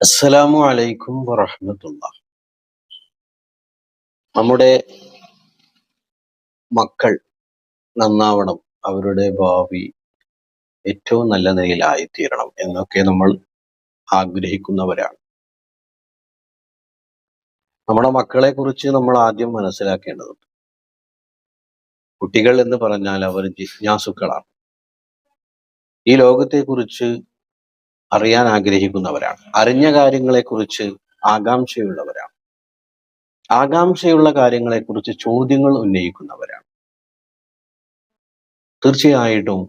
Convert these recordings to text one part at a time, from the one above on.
അസ്സലാമു അലൈക്കും വറഹമത്തുള്ള നമ്മുടെ മക്കൾ നന്നാവണം അവരുടെ ഭാവി ഏറ്റവും നല്ല നിലയിലായിത്തീരണം എന്നൊക്കെ നമ്മൾ ആഗ്രഹിക്കുന്നവരാണ്. നമ്മുടെ മക്കളെ കുറിച്ച് നമ്മൾ ആദ്യം മനസ്സിലാക്കേണ്ടതുണ്ട്. കുട്ടികൾ എന്ന് പറഞ്ഞാൽ അവർ ജിജ്ഞാസുക്കളാണ്. ഈ ലോകത്തെക്കുറിച്ച് അറിയാൻ ആഗ്രഹിക്കുന്നവരാണ്. അറിഞ്ഞ കാര്യങ്ങളെക്കുറിച്ച് ആകാംക്ഷയുള്ളവരാണ്. ആകാംക്ഷയുള്ള കാര്യങ്ങളെക്കുറിച്ച് ചോദ്യങ്ങൾ ഉന്നയിക്കുന്നവരാണ്. തീർച്ചയായിട്ടും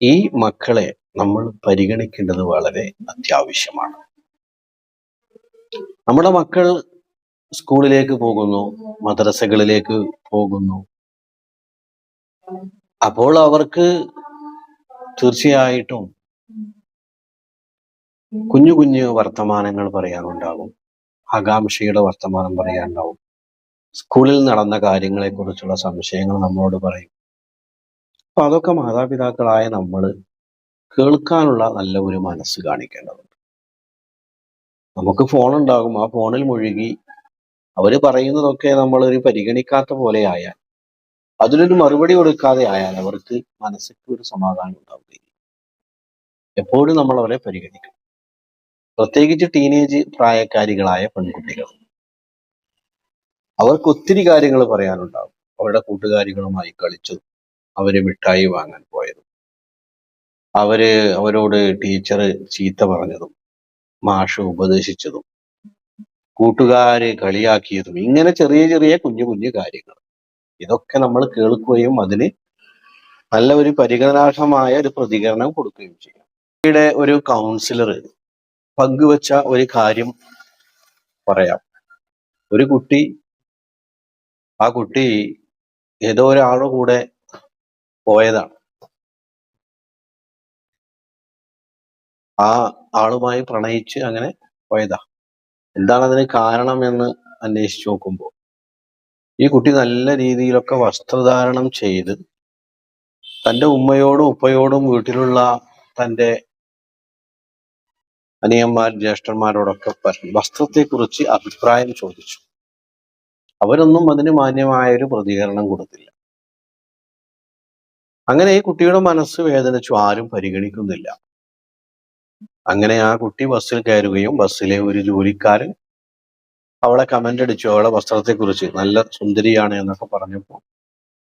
ഈ മക്കളെ നമ്മൾ പരിഗണിക്കേണ്ടത് വളരെ അത്യാവശ്യമാണ്. നമ്മുടെ മക്കൾ സ്കൂളിലേക്ക് പോകുന്നു മദ്രസകളിലേക്ക് പോകുന്നു. അപ്പോൾ അവർക്ക് തീർച്ചയായിട്ടും കുഞ്ഞു കുഞ്ഞു വർത്തമാനങ്ങൾ പറയാനുണ്ടാകും ആകാംക്ഷയുടെ വർത്തമാനം പറയാനുണ്ടാവും സ്കൂളിൽ നടന്ന കാര്യങ്ങളെക്കുറിച്ചുള്ള സംശയങ്ങൾ നമ്മളോട് പറയും. അപ്പൊ അതൊക്കെ മാതാപിതാക്കളായ നമ്മൾ കേൾക്കാനുള്ള നല്ല ഒരു മനസ്സ് കാണിക്കേണ്ടതുണ്ട്. നമുക്ക് ഫോൺ ഉണ്ടാകും ആ ഫോണിൽ മുഴുകി അവർ പറയുന്നതൊക്കെ നമ്മൾ ഒരു പരിഗണിക്കാത്ത പോലെ ആയാൽ അതിനൊരു മറുപടി കൊടുക്കാതെ ആയാൽ അവർക്ക് മനസ്സിക്ക് ഒരു സമാധാനം ഉണ്ടാവുകയില്ല. എപ്പോഴും നമ്മൾ അവരെ പരിഗണിക്കണം. പ്രത്യേകിച്ച് ടീനേജ് പ്രായക്കാരികളായ പെൺകുട്ടികൾ. അവർക്ക് ഒത്തിരി കാര്യങ്ങൾ പറയാനുണ്ടാവും. അവരുടെ കൂട്ടുകാരികളുമായി കളിച്ചു അവർ മിഠായി വാങ്ങാൻ പോയതും. അവർ അവരോട് ടീച്ചർ ചീത്ത പറഞ്ഞതും മാഷ് ഉപദേശിച്ചതും കൂട്ടുകാര് കളിയാക്കിയതും ഇങ്ങനെ ചെറിയ ചെറിയ കുഞ്ഞു കുഞ്ഞു കാര്യങ്ങൾ. ഇതൊക്കെ നമ്മൾ കേൾക്കുകയും അതിന് നല്ല ഒരു പരിഗണനാർഹമായ ഒരു പ്രതികരണം കൊടുക്കുകയും ചെയ്യും. ഇവിടെ ഒരു കൗൺസിലർ പങ്കുവച്ച ഒരു കാര്യം പറയാം. ഒരു കുട്ടി ആ കുട്ടി ഏതോ ഒരാളുടെ കൂടെ പോയതാണ്. ആ ആളുമായി പ്രണയിച്ച് അങ്ങനെ പോയതാ. എന്താണ് അതിന് കാരണം എന്ന് അന്വേഷിച്ചു നോക്കുമ്പോൾ ഈ കുട്ടി നല്ല രീതിയിലൊക്കെ വസ്ത്രധാരണം ചെയ്ത് തന്റെ ഉമ്മയോടും ഉപ്പയോടും വീട്ടിലുള്ള തന്റെ അനിയന്മാർ ജ്യേഷ്ഠന്മാരോടൊക്കെ വസ്ത്രത്തെക്കുറിച്ച് അഭിപ്രായം ചോദിച്ചു. അവരൊന്നും അതിന് മാന്യമായൊരു പ്രതികരണം കൊടുത്തില്ല. അങ്ങനെ ഈ കുട്ടിയുടെ മനസ്സ് വേദനിച്ചു. ആരും പരിഗണിക്കുന്നില്ല. അങ്ങനെ ആ കുട്ടി ബസ്സിൽ കയറുകയും ബസ്സിലെ ഒരു ജോലിക്കാരൻ അവളെ കമന്റ് അടിച്ചു. അവളെ വസ്ത്രത്തെക്കുറിച്ച് നല്ല സുന്ദരിയാണ് എന്നൊക്കെ പറഞ്ഞപ്പോൾ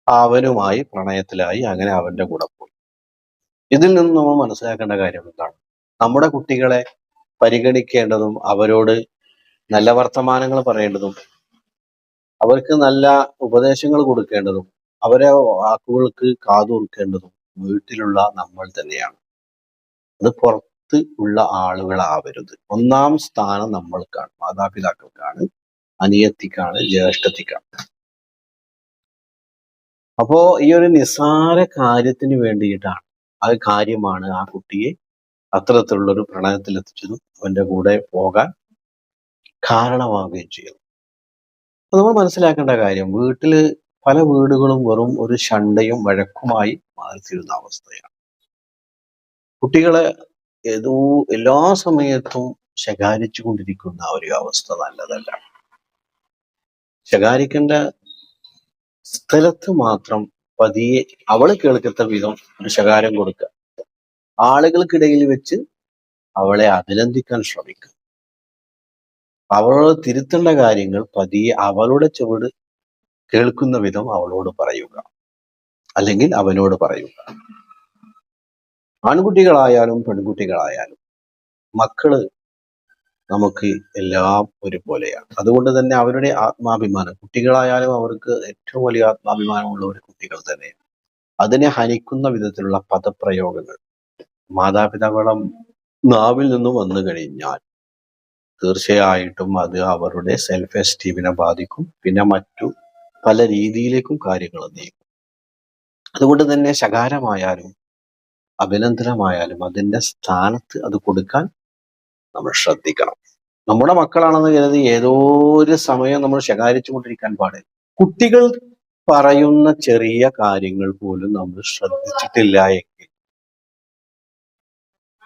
അവനുമായി പ്രണയത്തിലായി. അങ്ങനെ അവന്റെ കൂടെ പോയി. ഇതിൽ നിന്ന് നമ്മൾ മനസ്സിലാക്കേണ്ട കാര്യം എന്താണ്? നമ്മുടെ കുട്ടികളെ പരിഗണിക്കേണ്ടതും അവരോട് നല്ല വർത്തമാനങ്ങൾ പറയേണ്ടതും അവർക്ക് നല്ല ഉപദേശങ്ങൾ കൊടുക്കേണ്ടതും അവരെ വാക്കുകൾക്ക് കാതുകൊടുക്കേണ്ടതും വീട്ടിലുള്ള നമ്മൾ തന്നെയാണ്. അത് പുറത്ത് ഉള്ള ആളുകളാവരുത്. ഒന്നാം സ്ഥാനം നമ്മൾക്കാണ് മാതാപിതാക്കൾക്കാണ് അനിയത്തിക്കാണ് ജ്യേഷ്ഠത്തിക്കാണ്. അപ്പോ ഈ ഒരു നിസ്സാര കാര്യത്തിന് വേണ്ടിയിട്ടാണ് ആ കാര്യമാണ് ആ കുട്ടിയെ അത്തരത്തിലുള്ള ഒരു പ്രണയത്തിൽ എത്തിച്ചതും അവന്റെ കൂടെ പോകാൻ കാരണമാവുകയും ചെയ്യുന്നു അപ്പൊ നമ്മൾ മനസ്സിലാക്കേണ്ട കാര്യം വീട്ടിൽ പല വീടുകളും വെറും ഒരു ശണ്ടയും വഴക്കുമായി മാറിത്തീരുന്ന അവസ്ഥയാണ്. കുട്ടികളെ ഏതോ എല്ലാ സമയത്തും ശകാരിച്ചു കൊണ്ടിരിക്കുന്ന ഒരു അവസ്ഥ നല്ലതല്ല. ശകാരിക്കേണ്ട സ്ഥലത്ത് മാത്രം പതിയെ അവൾ കേൾക്കത്ത വിധം ഒരു ശകാരം കൊടുക്കുക. ആളുകൾക്കിടയിൽ വെച്ച് അവളെ അഭിനന്ദിക്കാൻ ശ്രമിക്കുക. അവളോട് തിരുത്തേണ്ട കാര്യങ്ങൾ പതിയെ അവളുടെ ചുവട് കേൾക്കുന്ന വിധം അവളോട് പറയുക. അല്ലെങ്കിൽ അവനോട് പറയുക. ആൺകുട്ടികളായാലും പെൺകുട്ടികളായാലും മക്കൾ നമുക്ക് എല്ലാം ഒരുപോലെയാണ്. അതുകൊണ്ട് തന്നെ അവരുടെ ആത്മാഭിമാനം കുട്ടികളായാലും അവർക്ക് ഏറ്റവും വലിയ ആത്മാഭിമാനമുള്ള ഒരു കുട്ടികൾ തന്നെയാണ്. അതിനെ ഹനിക്കുന്ന വിധത്തിലുള്ള പദപ്രയോഗങ്ങൾ മാതാപിതാക്കളുടെ നാവിൽ നിന്ന് വന്നു കഴിഞ്ഞാൽ തീർച്ചയായിട്ടും അത് അവരുടെ സെൽഫ് എസ്റ്റീമിനെ ബാധിക്കും. പിന്നെ മറ്റു പല രീതിയിലേക്കും കാര്യങ്ങൾ നീങ്ങും. അതുകൊണ്ട് തന്നെ ശകാരമായാലും അഭിനന്ദനമായാലും അതിന്റെ സ്ഥാനത്ത് അത് കൊടുക്കാൻ നമ്മൾ ശ്രദ്ധിക്കണം. നമ്മുടെ മക്കളാണെന്ന് കരുതി ഏതോ ഒരു സമയം നമ്മൾ ശകാരിച്ചു കൊണ്ടിരിക്കാൻ പാടില്ല. കുട്ടികൾ പറയുന്ന ചെറിയ കാര്യങ്ങൾ പോലും നമ്മൾ ശ്രദ്ധിച്ചിട്ടില്ല എങ്കിൽ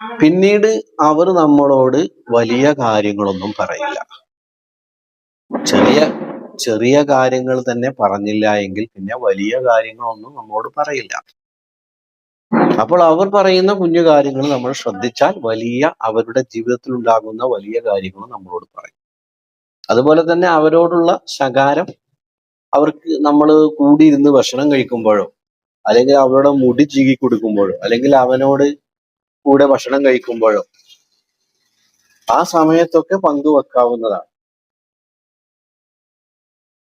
പിന്നീട് അവർ നമ്മളോട് വലിയ കാര്യങ്ങളൊന്നും പറയില്ല. ചെറിയ ചെറിയ കാര്യങ്ങൾ തന്നെ പറഞ്ഞില്ല എങ്കിൽ പിന്നെ വലിയ കാര്യങ്ങളൊന്നും നമ്മളോട് പറയില്ല. അപ്പോൾ അവർ പറയുന്ന കുഞ്ഞു കാര്യങ്ങൾ നമ്മൾ ശ്രദ്ധിച്ചാൽ വലിയ അവരുടെ ജീവിതത്തിൽ ഉണ്ടാകുന്ന വലിയ കാര്യങ്ങൾ നമ്മളോട് പറയും. അതുപോലെ തന്നെ അവരോടുള്ള ശകാരം അവർക്ക് നമ്മൾ കൂടിയിരുന്ന് ഭക്ഷണം കഴിക്കുമ്പോഴോ അല്ലെങ്കിൽ അവരുടെ മുടി ചീകി കൊടുക്കുമ്പോഴോ അല്ലെങ്കിൽ അവനോട് കൂടെ ഭക്ഷണം കഴിക്കുമ്പോഴോ? ആ സമയത്തൊക്കെ പങ്കുവെക്കാവുന്നതാണ്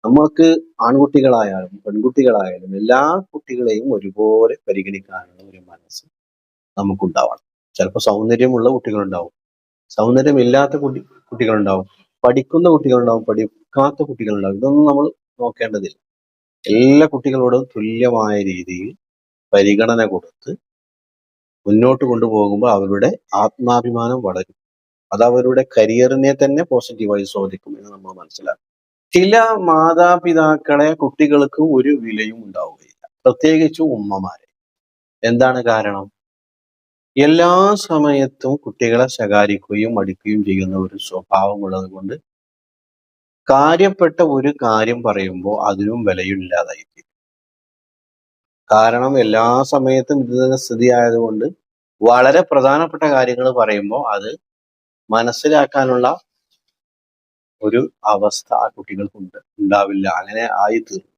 നമ്മൾക്ക് ആൺകുട്ടികളായാലും പെൺകുട്ടികളായാലും എല്ലാ കുട്ടികളെയും ഒരുപോലെ പരിഗണിക്കാനുള്ള ഒരു മനസ്സ് നമുക്കുണ്ടാവണം. ചിലപ്പോൾ സൗന്ദര്യമുള്ള കുട്ടികളുണ്ടാവും. സൗന്ദര്യമില്ലാത്ത കുട്ടി കുട്ടികളുണ്ടാവും. പഠിക്കുന്ന കുട്ടികളുണ്ടാവും. പഠിക്കാത്ത കുട്ടികളുണ്ടാവും. ഇതൊന്നും നമ്മൾ നോക്കേണ്ടതില്ല. എല്ലാ കുട്ടികളോടും തുല്യമായ രീതിയിൽ പരിഗണന കൊടുത്ത് മുന്നോട്ട് കൊണ്ടുപോകുമ്പോൾ അവരുടെ ആത്മാഭിമാനം വളരും. അത് അവരുടെ കരിയറിനെ തന്നെ പോസിറ്റീവായി സ്വാധിക്കും എന്ന് നമ്മൾ മനസ്സിലാക്കും. ചില മാതാപിതാക്കളെ കുട്ടികൾക്ക് ഒരു വിലയും ഉണ്ടാവുകയില്ല. പ്രത്യേകിച്ച് ഉമ്മമാരെ. എന്താണ് കാരണം? എല്ലാ സമയത്തും കുട്ടികളെ ശകാരിക്കുകയും അടിക്കുകയും ചെയ്യുന്ന ഒരു സ്വഭാവമുള്ളത് കൊണ്ട് കാര്യപ്പെട്ട ഒരു കാര്യം പറയുമ്പോൾ അതിനും വിലയില്ലാതായി കാരണം എല്ലാ സമയത്തും ഇത് തന്നെ സ്ഥിതി ആയതുകൊണ്ട് വളരെ പ്രധാനപ്പെട്ട കാര്യങ്ങൾ പറയുമ്പോൾ അത് മനസ്സിലാക്കാനുള്ള ഒരു അവസ്ഥ ആ കുട്ടികൾക്കുണ്ട്. ഉണ്ടാവില്ല. അങ്ങനെ ആയി തീർന്നു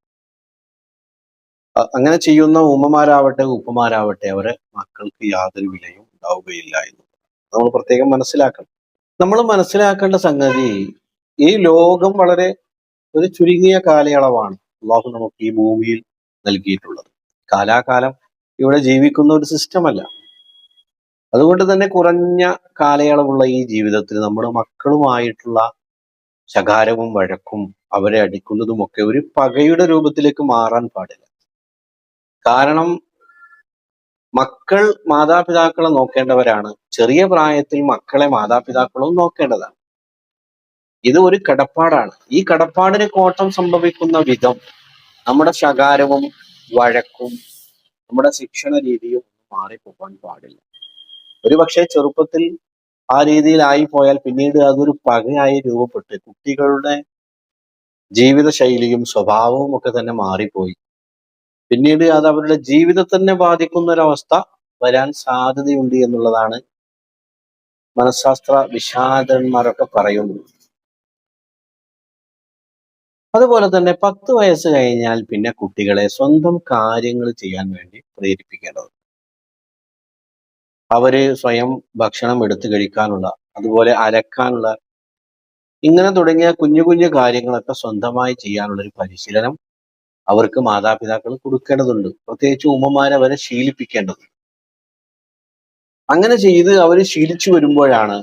അങ്ങനെ ചെയ്യുന്ന ഉമ്മമാരാവട്ടെ ഉപ്പമാരാവട്ടെ അവരെ മക്കൾക്ക് യാതൊരു വിലയും ഉണ്ടാവുകയില്ല എന്ന് നമ്മൾ പ്രത്യേകം മനസ്സിലാക്കണം. നമ്മൾ മനസ്സിലാക്കേണ്ട സംഗതി ഈ ലോകം വളരെ ഒരു ചുരുങ്ങിയ കാലയളവാണ്. അള്ളാഹു നമുക്ക് ഈ ഭൂമിയിൽ നൽകിയിട്ടുള്ളത്. കാലാകാലം ഇവിടെ ജീവിക്കുന്ന ഒരു സിസ്റ്റമല്ല അതുകൊണ്ട് തന്നെ കുറഞ്ഞ കാലയളവുള്ള ഈ ജീവിതത്തിൽ നമ്മുടെ മക്കളുമായിട്ടുള്ള ശകാരവും വഴക്കും അവരെ അടിക്കുന്നതുമൊക്കെ ഒരു പകയുടെ രൂപത്തിലേക്ക് മാറാൻ പാടില്ല. കാരണം മക്കൾ മാതാപിതാക്കളെ നോക്കേണ്ടവരാണ്. ചെറിയ പ്രായത്തിൽ മക്കളെ മാതാപിതാക്കളും നോക്കേണ്ടതാണ്. ഇത് ഒരു കടപ്പാടാണ്. ഈ കടപ്പാടിന് കോട്ടം സംഭവിക്കുന്ന വിധം നമ്മുടെ ശകാരവും വഴക്കും നമ്മുടെ ശിക്ഷണ രീതിയും മാറിപ്പോകാൻ പാടില്ല. ഒരു പക്ഷേ ചെറുപ്പത്തിൽ ആ രീതിയിലായി പോയാൽ പിന്നീട് അതൊരു പകയായി രൂപപ്പെട്ട് കുട്ടികളുടെ ജീവിത ശൈലിയും സ്വഭാവവും ഒക്കെ തന്നെ മാറിപ്പോയി. പിന്നീട് അത് അവരുടെ ജീവിതത്തെ തന്നെ ബാധിക്കുന്ന ഒരവസ്ഥ വരാൻ സാധ്യതയുണ്ട് എന്നുള്ളതാണ് മനഃശാസ്ത്ര വിഷാദന്മാരൊക്കെ പറയുന്നത്. അതുപോലെ തന്നെ പത്ത് വയസ്സ് കഴിഞ്ഞാൽ പിന്നെ കുട്ടികളെ സ്വന്തം കാര്യങ്ങൾ ചെയ്യാൻ വേണ്ടി പ്രേരിപ്പിക്കേണ്ടത് അവർ സ്വയം ഭക്ഷണം എടുത്തു കഴിക്കാനുള്ള അതുപോലെ അലക്കാനുള്ള ഇങ്ങനെ തുടങ്ങിയ കുഞ്ഞു കുഞ്ഞു കാര്യങ്ങളൊക്കെ സ്വന്തമായി ചെയ്യാനുള്ള ഒരു പരിശീലനം അവർക്ക് മാതാപിതാക്കൾ കൊടുക്കേണ്ടതുണ്ട്. പ്രത്യേകിച്ച് ഉമ്മമാരെ അവരെ ശീലിപ്പിക്കേണ്ടതുണ്ട്. അങ്ങനെ ചെയ്ത് അവർ ശീലിച്ചു വരുമ്പോഴാണ്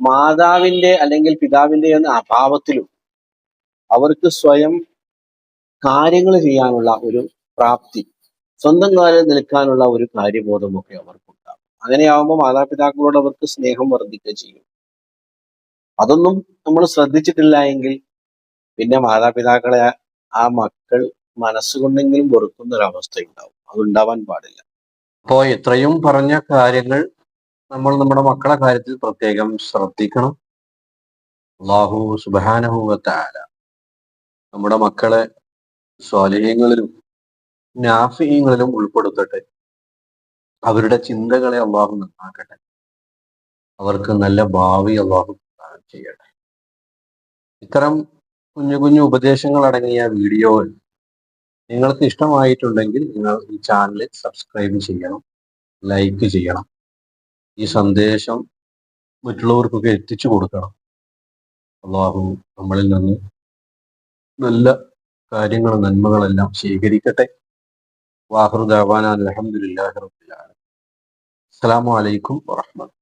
മാതാവിന്റെ അല്ലെങ്കിൽ പിതാവിന്റെ എന്ന അഭാവത്തിലും അവർക്ക് സ്വയം കാര്യങ്ങൾ ചെയ്യാനുള്ള ഒരു പ്രാപ്തി സ്വന്തം കാലിൽ നിൽക്കാനുള്ള ഒരു കാര്യബോധമൊക്കെ അവർക്കുണ്ടാകും. അങ്ങനെയാവുമ്പോൾ മാതാപിതാക്കളോട് അവർക്ക് സ്നേഹം വർദ്ധിക്കുക ചെയ്യും. അതൊന്നും നമ്മൾ ശ്രദ്ധിച്ചിട്ടില്ല എങ്കിൽ പിന്നെ മാതാപിതാക്കളെ ആ മക്കൾ മനസ്സുകൊണ്ടെങ്കിലും വെറുക്കുന്ന ഒരു അവസ്ഥ ഉണ്ടാവും അതുണ്ടാവാൻ പാടില്ല. അപ്പോൾ ഇത്രയും പറഞ്ഞ കാര്യങ്ങൾ നമ്മൾ നമ്മുടെ മക്കളെ കാര്യത്തിൽ പ്രത്യേകം ശ്രദ്ധിക്കണം. അള്ളാഹു സുബാനഹുവത്താല നമ്മുടെ മക്കളെ സ്വാലിഹ്യങ്ങളിലും നാഫിഹ്യങ്ങളിലും ഉൾപ്പെടുത്തട്ടെ. അവരുടെ ചിന്തകളെ അള്ളാഹു നന്നാക്കട്ടെ. അവർക്ക് നല്ല ഭാവി അള്ളാഹു ചെയ്യട്ടെ. ഇത്തരം കുഞ്ഞു കുഞ്ഞു ഉപദേശങ്ങൾ അടങ്ങിയ വീഡിയോകൾ നിങ്ങൾക്ക് ഇഷ്ടമായിട്ടുണ്ടെങ്കിൽ നിങ്ങൾ ഈ ചാനൽ സബ്സ്ക്രൈബ് ചെയ്യണം ലൈക്ക് ചെയ്യണം ഈ സന്ദേശം മറ്റുള്ളവർക്കൊക്കെ എത്തിച്ചു കൊടുക്കണം. അള്ളാഹു നമ്മളിൽ നിന്ന് നല്ല കാര്യങ്ങൾ നന്മകളെല്ലാം സ്വീകരിക്കട്ടെ വാഹൃദാവാന അലഹമുല്ലാ റബ്ബിൽ ആലമീൻ. അസ്സലാമു അലൈക്കും വറഹ്മത്തുള്ളാഹി